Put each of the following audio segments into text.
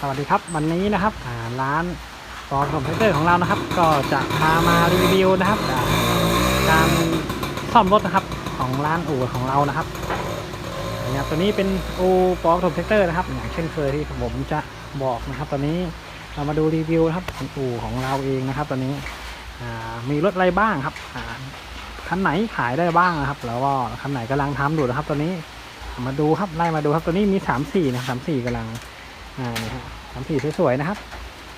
สวัสดีครับวันนี้นะครับร้านฟอร์มคอมพิวเตอร์ของเรานะครับ ก็จะพามารีวิวนะครับ การซ่อมรถนะครับของร้านอู่ของเรานะครับนะครับตัวนี้เป็นอู่ฟอร์มคอมพิวเตอร์นะครับอย่างเช่นเคยที่ผมจะบอกนะครับ ตอนนี้เรามาดูรีวิวนะครับของอู่ของเราเองนะครับ ตอนนี้มีรถอะไรบ้างครับคันไหนขายได้บ้างนะครับ แล้วก็คันไหนกำลังทำอยู่นะครับ ตอนนี้มาดูครับไล่มาดูครับตัวนี้มี3 4นะสามสี่กำลัง อ่านี่ฮะสามสีสวยๆนะครับ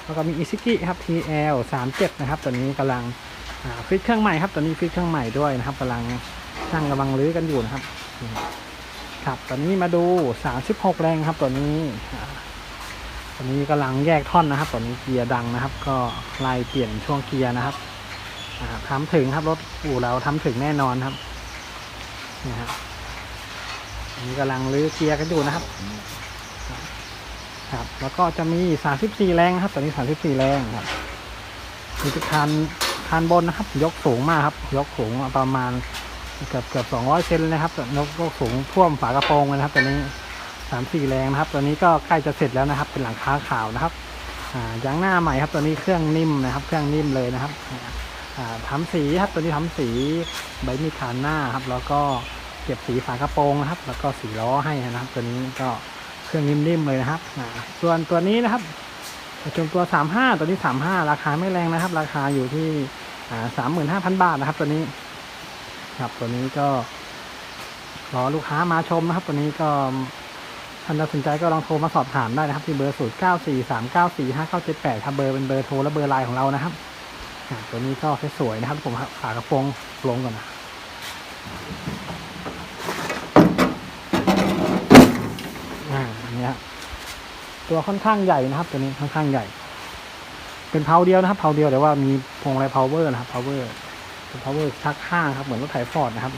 แล้วก็มีอิซิกิครับ TL 37นะครับตัวนี้กำลังฟิตเครื่องใหม่ครับตัวนี้ฟิตเครื่องใหม่ด้วยนะครับกำลังช่างกำลังรื้อกันอยู่นะครับครับตอนนี้มาดู 36 แรงครับตัวนี้ตัวนี้กำลังแยกท่อนนะครับตัวนี้เกียร์ดังนะครับ ก็ไล่เปลี่ยนช่วงเกียร์นะครับอ่าถึงครับรถอู่เราทำถึงแน่นอนครับนี่ฮะอันนี้กำลังรื้อเกียร์กันอยู่นะครับ ครับ แล้วก็จะมี 34 แรงครับตัวนี้ 34 แรงครับ มีที่คานคานบนนะครับ ยกสูงมากครับ ยกสูงประมาณเกือบเกือบ200เซนนะครับยกยกสูงท่วมฝากระโปรงเลยนะครับตัวนี้ 34 แรงนะครับตัวนี้ก็ใกล้จะเสร็จแล้วนะครับ เป็นหลังคาขาวนะครับอ่ายางหน้าใหม่ครับ ตัวนี้เครื่องนิ่มนะครับ เครื่องนิ่มเลยนะครับอ่าทำสีครับ ตัวนี้ทำสีใบมีดขานหน้าครับ แล้วก็เก็บสีฝากระโปรงนะครับ แล้วก็สีล้อให้นะครับ ตัวนี้ก็ เครื่องนิ่มๆเลยนะครับส่วนตัวนี้นะครับจงตัว 35 ตัวนี้ 35 ราคาไม่แรงนะครับ ราคาอยู่ที่สามหมื่นห้าพันบาทนะครับ ตัวนี้ ครับตัวนี้ก็รอลูกค้ามาชมนะครับ ตัวนี้ก็ท่านตัดสินใจก็ลองโทรมาสอบถามได้นะครับ ที่เบอร์0 9 4 3 9 4 5 9 7 8ครับเบอร์เป็นเบอร์โทรและเบอร์ไลน์ของเรานะครับตัวนี้ก็สวยๆนะครับ ผมฝากระโปรงลงก่อนนะ อ่าอันนี้ครับตัวค่อนข้างใหญ่นะครับ ตัวนี้ค่อนข้างใหญ่ เป็นเพาเดียวนะครับเพาเดียวแต่ว่ามีพวงอะไรพาวเวอร์นะครับพาวเวอร์เป็นพาวเวอร์ชักข้างครับเหมือนรถไถฟอร์ดนะครับ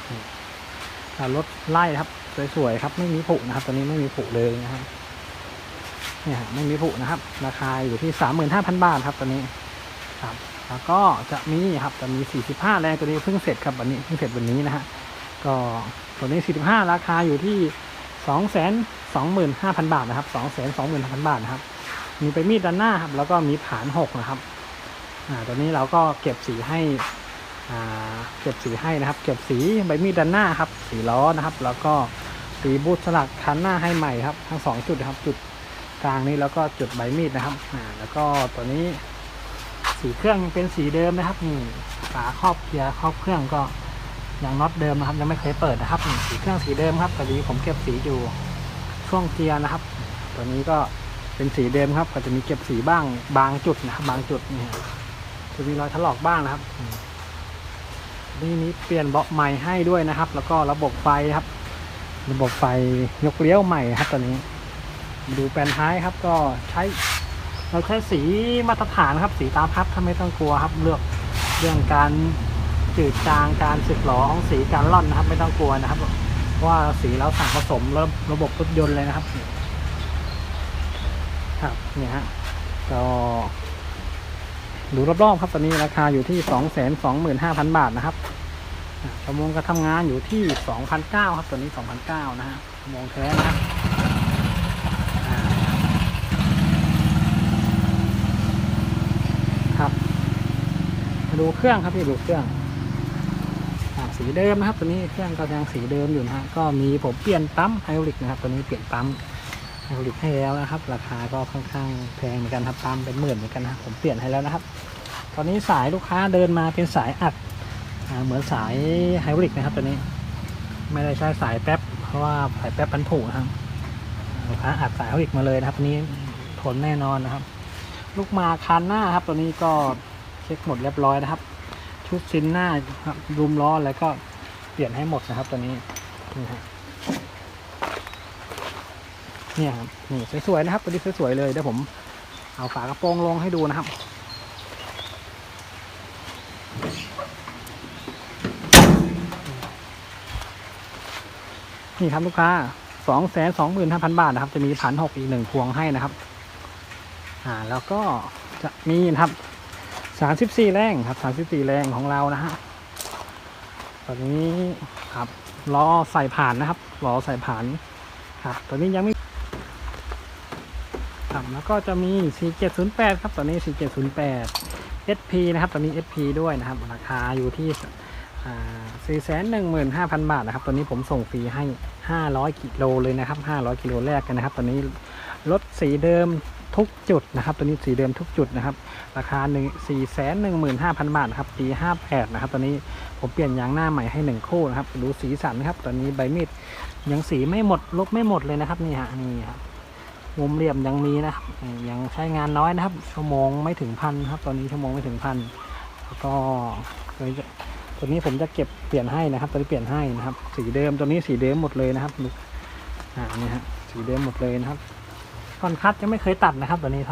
รถไล่ครับสวยๆครับ ไม่มีผุนะครับ ตัวนี้ไม่มีผุเลยนะครับเนี่ยฮะไม่มีผุนะครับ ราคาอยู่ที่สามหมื่นห้าพันบาทครับตัวนี้ครับ แล้วก็จะมีครับจะมีสี่สิบห้าแรงตัวนี้เพิ่งเสร็จครับวันนี้เพิ่งเสร็จวันนี้นะฮะก็ตัวนี้สี่สิบห้าราคาอยู่ที่ สองแสนสองหมื่นห้าพันบาทนะครับสองแสนสองหมื่นห้าพันบาทนะครับ มีไปมีดด้านหน้าครับ แล้วก็มีผานหกนะครับ อ่า ตัวนี้เราก็เก็บสีให้ อ่า เก็บสีให้นะครับ เก็บสีใบมีดด้านหน้าครับ สีล้อนะครับ แล้วก็สีบูทสลักคันหน้าให้ใหม่ครับ ทั้งสองจุดนะครับ จุดกลางนี้แล้วก็จุดใบมีดนะครับ อ่า แล้วก็ตัวนี้ สีเครื่องยังเป็นสีเดิมนะครับนี่ฝาครอบเกียร์ครอบเครื่องก็ อยังน็อตเดิมนะครับ ยังไม่เคยเปิดนะครับสีเครื่องสีเดิมครับพอดีผมเก็บสีอยู่ช่วงเกียร์นะครับ ตัวนี้ก็เป็นสีเดิมครับ ก็จะมีเก็บสีบ้างบางจุดนะครับบางจุดนี่จะมีรอยถลอกบ้างนะครับนี่มีเปลี่ยนเบาะใหม่ให้ด้วยนะครับ แล้วก็ระบบไฟครับ ระบบไฟยกเลี้ยวใหม่ครับตัวนี้ ดูแปลนท้ายครับ ก็ใช้ เราใช้สีมาตรฐานครับ สีตาพับถ้าไม่ต้องกลัวครับ เลือกเรื่องการ จืดจางการสึกหรอของสีการล่อนนะครับ ไม่ต้องกลัวนะครับ ว่าสีเราสั่งผสมระระบบรถยนต์เลยนะครับ ครับเนี่ยฮะก็ดูรอบๆครับตอนนี้ราคาอยู่ที่สองแสนสองหมื่นห้าพันบาทนะครับอ่าประมงก็ทำงานอยู่ที่สองพันเก้าครับตัวนี้สองพันเก้านะฮะประมงแท้นะครับครับ มาดูเครื่องครับพี่ดูเครื่อง สีเดิมนะครับ ตัวนี้เครื่องก็ยังสีเดิมอยู่นะฮะก็มีผมเปลี่ยนปั๊มไฮดรอลิกนะครับตัวนี้เปลี่ยนปั๊มไฮดรอลิกให้แล้วนะครับ ราคาก็ค่อนข้างแพงเหมือนกันครับตามเป็นหมื่นเหมือนกันนะผมเปลี่ยนให้แล้วนะครับ ตอนนี้สายลูกค้าเดินมาเป็นสายอัดเหมือนสายไฮดรอลิกนะครับตัวนี้ ไม่ได้ใช้สายแป๊บเพราะว่าสายแป๊บพันผุนะครับลูกค้าอัดสายไฮดรอลิกมาเลยนะครับตัวนี้ทนแน่นอนนะครับ ลูกมาคันหน้าครับตัวนี้ก็เช็คหมดเรียบร้อยนะครับ ชุดซินหน้าครับรุมล้อแล้วก็เปลี่ยนให้หมดนะครับตัวนี้นี่ครับเนี่ยครับนี่สวยๆนะครับตัวนี้สวยๆเลยเดี๋ยวผมเอาฝากระโปรงลงให้ดูนะครับนี่ครับลูกค้าสองแสนสองหมื่นห้าพันบาทนะครับ จะมีพันหกอีกหนึ่งพวงให้นะครับ อ่า แล้วก็จะมีนะครับ สามสิบสี่แรงครับสามสิบสี่แรงของเรานะฮะตอนนี้ครับล้อใส่ผ่านนะครับล้อใส่ผ่านครับตัวนี้ยังไม่ครับแล้วก็จะมี 4708 ครับตัวนี้ 4708 SP นะครับตัวนี้ SP ด้วยนะครับ ราคาอยู่ที่415,000 บาทนะครับตัวนี้ผมส่งฟรีให้ 500 กิโลเลยนะครับ 500 กิโลแรกกันนะครับตัวนี้รถสีเดิม ทุกจุดนะครับ ตัวนี้สีเดิมทุกจุดนะครับ ราคา1 4 1 5 0 0 0 บาทนะครับปี58นะครับตัวนี้ผมเปลี่ยนยางหน้าใหม่ให้ 1 คู่นะครับ ดูสีสันนะครับ ตอนนี้ใบมีดยังสีไม่หมดลบไม่หมดเลยนะครับนี่ฮะนี่ครับมุมเหลี่ยมยังมีนะครับยังใช้งานน้อยนะครับ ชั่วโมงไม่ถึงพันครับ ตอนนี้ชั่วโมงไม่ถึงพันแล้วก็ตัวนี้ตัวนี้ผมจะเก็บเปลี่ยนให้นะครับ ตัวนี้เปลี่ยนให้นะครับ สีเดิมตัวนี้สีเดิมหมดเลยนะครับดูอ่านี่ฮะสีเดิมหมดเลยนะครับ คอนคัดยังไม่เคยตัดนะครับตัวนี้ครับ